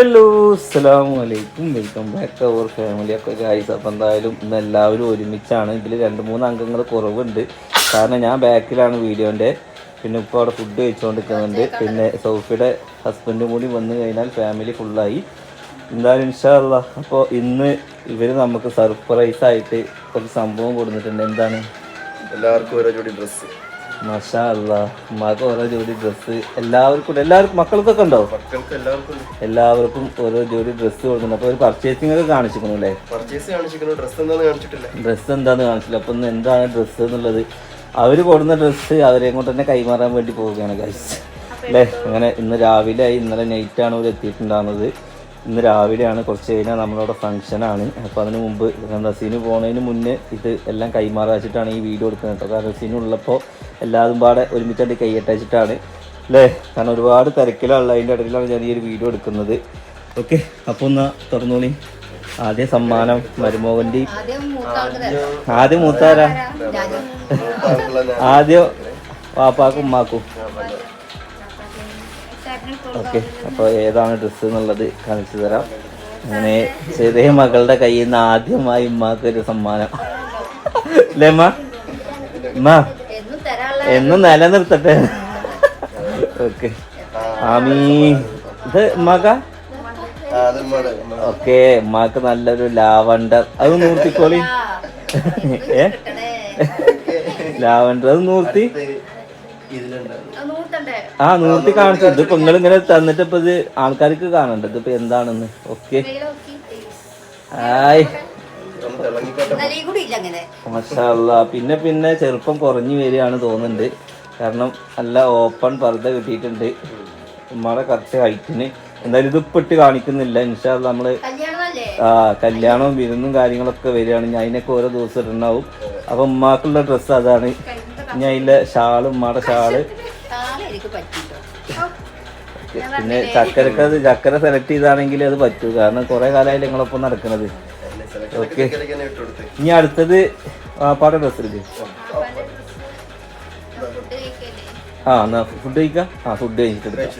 Hello അസ്സാം വലൈക്കും welcome back to our family. Okay guys അപ്പം എന്തായാലും ഇന്ന് എല്ലാവരും ഒരുമിച്ചാണ്. ഇതിൽ രണ്ട് മൂന്ന് അംഗങ്ങൾ കുറവുണ്ട്. കാരണം ഞാൻ ബാക്കിലാണ് വീഡിയോന്റെ പിന്നെ ഇപ്പോൾ അവിടെ ഫുഡ് കഴിച്ചുകൊണ്ടിരിക്കുന്നുണ്ട് പിന്നെ സോഫിയുടെ ഹസ്ബൻഡും കൂടി വന്നു കഴിഞ്ഞാൽ ഫാമിലി ഫുള്ളായി എന്തായാലും ഇൻഷാല്ല അപ്പോൾ ഇന്ന് ഇവർ നമുക്ക് സർപ്രൈസ് ആയിട്ട് ഒരു സംഭവം കൊടുത്തിട്ടുണ്ട്. എന്താണ്? എല്ലാവർക്കും ഓരോ ജോഡി ഡ്രസ്സ് മഷാ അല്ല ഉമ്മാക്ക് ഓരോ ജോഡി ഡ്രസ്സ് എല്ലാവർക്കും എല്ലാവർക്കും മക്കൾക്കൊക്കെ ഉണ്ടോ? മക്കൾക്ക് എല്ലാവർക്കും എല്ലാവർക്കും ഓരോ ജോഡി ഡ്രസ്സ് കൊടുക്കുന്നു അപ്പോൾ ഒരു പർച്ചേസിംഗ് ഒക്കെ കാണിച്ചിരിക്കുന്നു അല്ലേ? പർച്ചേസ് കാണിച്ചിരിക്കുന്നു. ഡ്രസ്സ് എന്താന്ന് കാണിച്ചിട്ടില്ല. ഡ്രസ്സ് കാണിച്ചില്ല. അപ്പം ഇന്ന് എന്താണ് ഡ്രസ്സ് എന്നുള്ളത്? അവർ കൊടുക്കുന്ന ഡ്രസ്സ് അവരെ കൊണ്ട് തന്നെ കൈമാറാൻ വേണ്ടി പോവുകയാണ് ഗൈസ് അല്ലേ? അങ്ങനെ ഇന്ന് രാവിലെ ആയി. ഇന്നലെ നൈറ്റാണ് അവർ എത്തിയിട്ടുണ്ടാകുന്നത് ഇന്ന് രാവിലെയാണ്. കുറച്ച് കഴിഞ്ഞാൽ നമ്മളവിടെ ആണ്. അപ്പോൾ അതിന് മുമ്പ് റസീന് പോണതിന് മുന്നേ ഇത് എല്ലാം കൈമാറാച്ചിട്ടാണ് ഈ വീഡിയോ എടുക്കുന്നത്. കേട്ടോ കാരണം സീന് ഉള്ളപ്പോൾ എല്ലാതും പാടെ ഒരുമിച്ചായിട്ട് കൈയട്ടച്ചിട്ടാണ് അല്ലേ കാരണം ഒരുപാട് തിരക്കിലുള്ള അതിന്റെ ഇടയിലാണ് ഞാൻ ഈ ഒരു വീഡിയോ എടുക്കുന്നത്. ഓക്കെ അപ്പോൾ ഒന്ന് തുറന്നോളി. ആദ്യ സമ്മാനം മരുമോഹന്റെ ആദ്യം മൂത്താരാ? ആദ്യം വാപ്പാക്കും ഉമ്മാക്കും. ഓക്കെ അപ്പോൾ ഏതാണ് ഡ്രസ്സ് എന്നുള്ളത് കാണിച്ചു തരാം. അങ്ങനെ ചെറിയ മകളുടെ കയ്യിൽ നിന്ന് ആദ്യമായി ഉമ്മാക്ക് ഒരു സമ്മാനം. അല്ലേ അമ്മ ഉമ്മ? എന്നും നിലനിർത്തട്ടെ. ഓക്കെ. ആമീ. ഇത് മക. ഓക്കെ ഉമ്മാക്ക് നല്ലൊരു ലാവണ്ടർ. അത് നൂർത്തിക്കോളി. ഏ? ലാവണ്ടർ അത് നൂർത്തി? ആ നൂർത്തി കാണിച്ചു. ഇത് ഇപ്പൊ നിങ്ങൾ ഇങ്ങനെ തന്നിട്ട് ഇപ്പൊ ഇത് ആൾക്കാർക്ക് കാണണ്ട? ഇതിപ്പോ എന്താണെന്ന്? ഓക്കെ. ആയി ഹായ്. പിന്നെ പിന്നെ ചെറുപ്പം കുറഞ്ഞു വരികയാണ് തോന്നുന്നുണ്ട്. കാരണം നല്ല ഓപ്പൺ പർദ്ദ കിട്ടിയിട്ടുണ്ട്. ഉമ്മയുടെ കറക്റ്റ് ഹൈറ്റിന് എന്തായാലും ഇത് ഇപ്പൊ ഇട്ട് കാണിക്കുന്നില്ല. ഇൻഷാല്ല നമ്മൾ കല്യാണമല്ലേ? ആ കല്യാണവും വിരുന്നും കാര്യങ്ങളൊക്കെ വരികയാണ്. ഞാൻ അതിനൊക്കെ ഓരോ ദിവസം ഇട്ടുണ്ടാവും അപ്പൊ ഉമ്മാക്കുള്ള ഡ്രസ്സ് അതാണ്. ഞാൻ അതിലെ ഷാൾ ഉമ്മയുടെ ഷാൾ. പിന്നെ ചക്കരക്ക് അത് ചക്കര സെലക്ട് ചെയ്താണെങ്കിൽ അത് പറ്റൂ. കാരണം കുറെ കാലമായിട്ട് നിങ്ങളൊപ്പം നടക്കുന്നത് കൊടുത്ത്. ഇനി അടുത്തത് വാപ്പാടെ ഡ്രസ്സ് എടുക്ക്. ഫുഡ് കഴിക്കല്ലേ ആ എന്നാ ഫുഡ് കഴിക്കാം? ആ ഫുഡ് കഴിച്ചിട്ട് എടുക്കാം.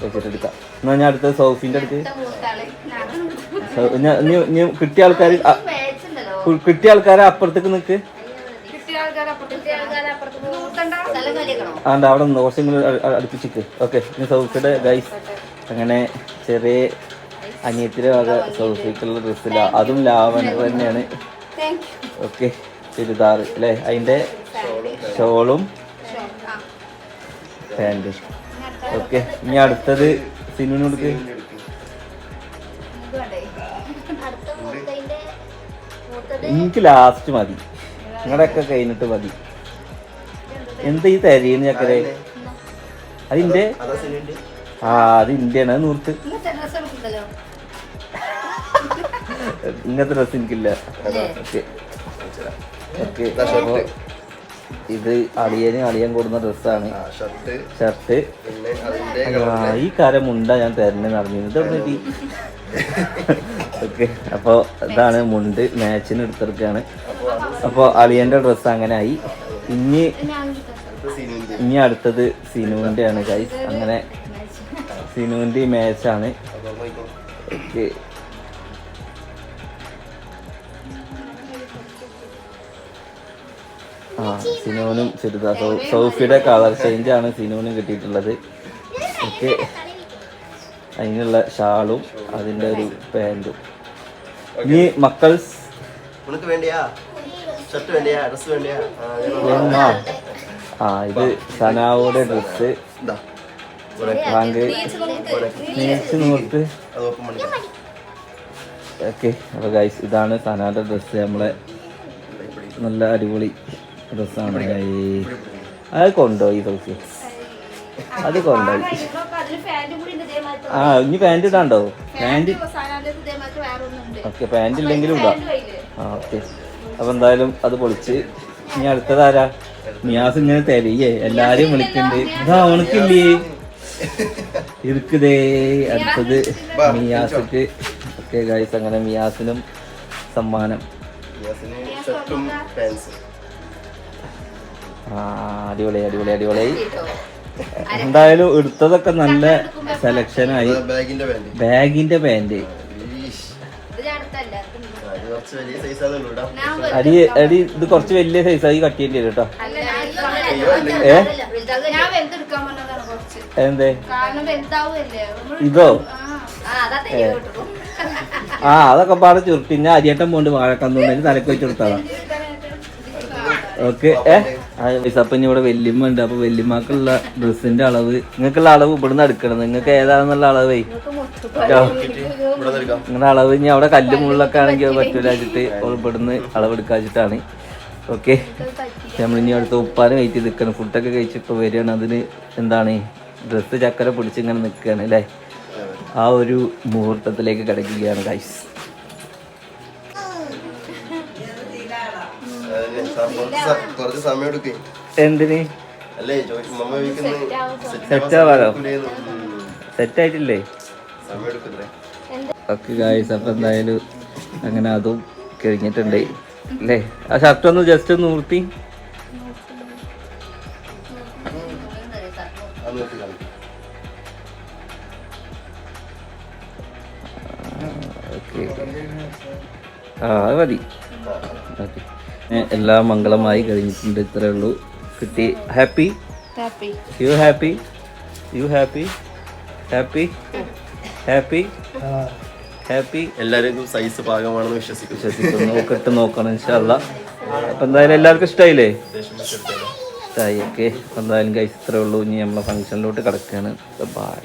കഴിച്ചിട്ട് എടുക്കാം. എന്നാ ഞാൻ അടുത്തത് സൗഫിന്റെ അടുത്ത്. കിട്ടിയ ആൾക്കാർ കിട്ടിയ ആൾക്കാരെ അപ്പുറത്തേക്ക് നിൽക്ക് ആണ്ട് അവിടെ നിന്ന് കുറച്ചും അ- അടുപ്പിച്ചിട്ട് ഓക്കെ ഇനി സൗഫിയുടെ ഗൈസ് അങ്ങനെ ചെറിയ അനിയത്തിന്റെ വക സൗഫിക്കുള്ള ഡ്രസ്സില്ല അതും ലാവണ്ടർ തന്നെയാണ്. ഓക്കെ ചുരിദാർ അല്ലേ? അതിന്റെ ഷോളും പാന്റും. ഓക്കെ ഇനി അടുത്തത് മൂത്തത് എനിക്ക് ലാസ്റ്റ് മതി. നിങ്ങളുടെയൊക്കെ കഴിഞ്ഞിട്ട് മതി. എന്താ ഈ തരീന്ന് ചക്കരെ? അതിന്റെ ആ അത് ഇന്ത്യയാണ് അത് നൂർത്ത്. ഇങ്ങനത്തെ ഡ്രസ് എനിക്കില്ല. ഓക്കെ. ഇത് അളിയന് അളിയൻ കൊടുക്കുന്ന ഡ്രസ്സാണ്. ഷർട്ട്. ഷർട്ട്. പിന്നെ അതിന്റെ ആ, ഈ കാര്യം മുണ്ട ഞാൻ തരണേ നടന്നിരുന്നത് ഓക്കെ. അപ്പോൾ ഇതാണ് മുണ്ട്. മാച്ചിന് എടുത്തെടുക്കുകയാണ് അപ്പോൾ അളിയന്റെ ഡ്രസ്സ് അങ്ങനെ ആയി ഇനി ഇനി അടുത്തത് സിനുവിന്റെ ആണ് ഗൈസ് അങ്ങനെ സിനുവിന്റെ ഈ മാച്ചാണ്. ഓക്കെ. ആ സിനുവിനും ചെറുതാ. സൗഫിയുടെ കളർ ചേഞ്ച് ആണ് സിനുവിനും കിട്ടിയിട്ടുള്ളത്. ഓക്കെ. അതിനുള്ള ഷാളും അതിന്റെ ഒരു പാന്റും ഇനി മക്കൾസ് ആ, ഇത് സനാവുടെ ഡ്രസ്സ് ബാങ്ക് ഓക്കെ അപ്പോൾ ഗൈസ് ഇതാണ് സനാന്റെ ഡ്രസ്സ് നമ്മളെ നല്ല അടിപൊളി ഡ്രസ്സാണ് അത് കൊണ്ടുപോയി സൗഫി അത് കൊണ്ടുപോയി. ആ ഇനി പാന്റ് ഇടാണ്ടോ? പാന്റ് ഓക്കെ പാന്റ് ഇല്ലെങ്കിലും ഇടാം. ആ ഓക്കെ. അപ്പം എന്തായാലും അത് പൊളിച്ച്. ഇനി അടുത്തതാരാ നിയാസ് ഇങ്ങനെ തരയേ എല്ലാരും വിളിക്കുന്നുണ്ട് ഇതാ ഉണക്കില്ലേ ഇരിക്കുതേ അടുത്തത് മിയാസിക്ക്. ഓക്കെ ഗൈസ് അങ്ങനെ മിയാസിനും സമ്മാനം. ആ അടിപൊളി അടിപൊളി അടിപൊളി. എന്തായാലും എടുത്തതൊക്കെ നല്ല സെലക്ഷനായി. ബാഗിന്റെ പാന്റ് ബാഗിന്റെ പാന്റ്. ഇത് ഞാൻ അടുത്തല്ല കുറച്ച് വലിയ സൈസ് ആണല്ലോ അടി അടി ഇത് കുറച്ച് വലിയ സൈസായി കട്ട് ചെയ്യേണ്ടി വരും കേട്ടോ. അല്ല ഞാൻ ഏ? എന്തേ? ഇതോ? ആ ആ അതൊക്കെ പാടെ ചുരുട്ടി ഞാൻ അരിയട്ടം പോണ്ട് വാഴക്കന്നുണ്ടെങ്കിൽ തലക്ക് വെച്ച് കൊടുത്താളാ. ഓക്കെ ഏ? അപ്പൊ ഇവിടെ വെല്ലിമ്മ ഉണ്ട്. അപ്പൊ വെല്ലിമ്മക്കുള്ള ഡ്രസ്സിന്റെ അളവ്. നിങ്ങൾക്കുള്ള അളവ് ഇവിടുന്ന് എടുക്കണം. നിങ്ങൾക്ക് ഏതാണെന്നുള്ള അളവേ? നിങ്ങളുടെ അളവ് ഇനി അവിടെ കല്ല് മുകളിലൊക്കെ ആണെങ്കിൽ അത് പറ്റൂല വെച്ചിട്ട് ഇവിടുന്ന് അളവ് എടുക്കാച്ചിട്ടാണ് ഓക്കെ. നമ്മളിനി ഇനി അടുത്ത ഉപ്പാനും വെയിറ്റ് ചെയ്ത് നിൽക്കണം. ഫുഡൊക്കെ കഴിച്ചിപ്പോൾ വരികയാണ്. അതിന് എന്താണ്? ഡ്രസ്സ് ചക്കര പിടിച്ച് ഇങ്ങനെ നിൽക്കുകയാണ് അല്ലേ ആ ഒരു മുഹൂർത്തത്തിലേക്ക് കിടക്കുകയാണ് ഗൈസ് എന്തിന്? സെറ്റാവാലോ സെറ്റായിട്ടില്ലേ? ഓക്കെ ഗായ്സ് അപ്പം എന്തായാലും അങ്ങനെ അതും കഴിഞ്ഞിട്ടുണ്ട്. അല്ലേ ആ ഷർട്ട് ഒന്ന് ജസ്റ്റ് ഒന്ന് നിർത്തി ആ അത് മതി. ഓക്കെ. എല്ലാം മംഗളമായി കഴിഞ്ഞിട്ടുണ്ട് ഇത്രേ ഉള്ളൂ. കിട്ടി. Happy happy you happy you happy happy happy happy എല്ലാവർക്കും സൈസ് പാകമാണെന്ന് വിശ്വസിക്കുന്നു. വിശ്വസിക്കുന്നു. നോക്കിട്ട് നോക്കണം ഇൻഷാല്ല അപ്പം എന്തായാലും എല്ലാവർക്കും ഇഷ്ടമായില്ലേ ഇഷ്ടമായി ഓക്കെ. അപ്പം എന്തായാലും കഴിച്ച് ഇത്രേ ഉള്ളൂ. ഇനി നമ്മളെ ഫംഗ്ഷനിലോട്ട് കിടക്കുകയാണ് ബൈ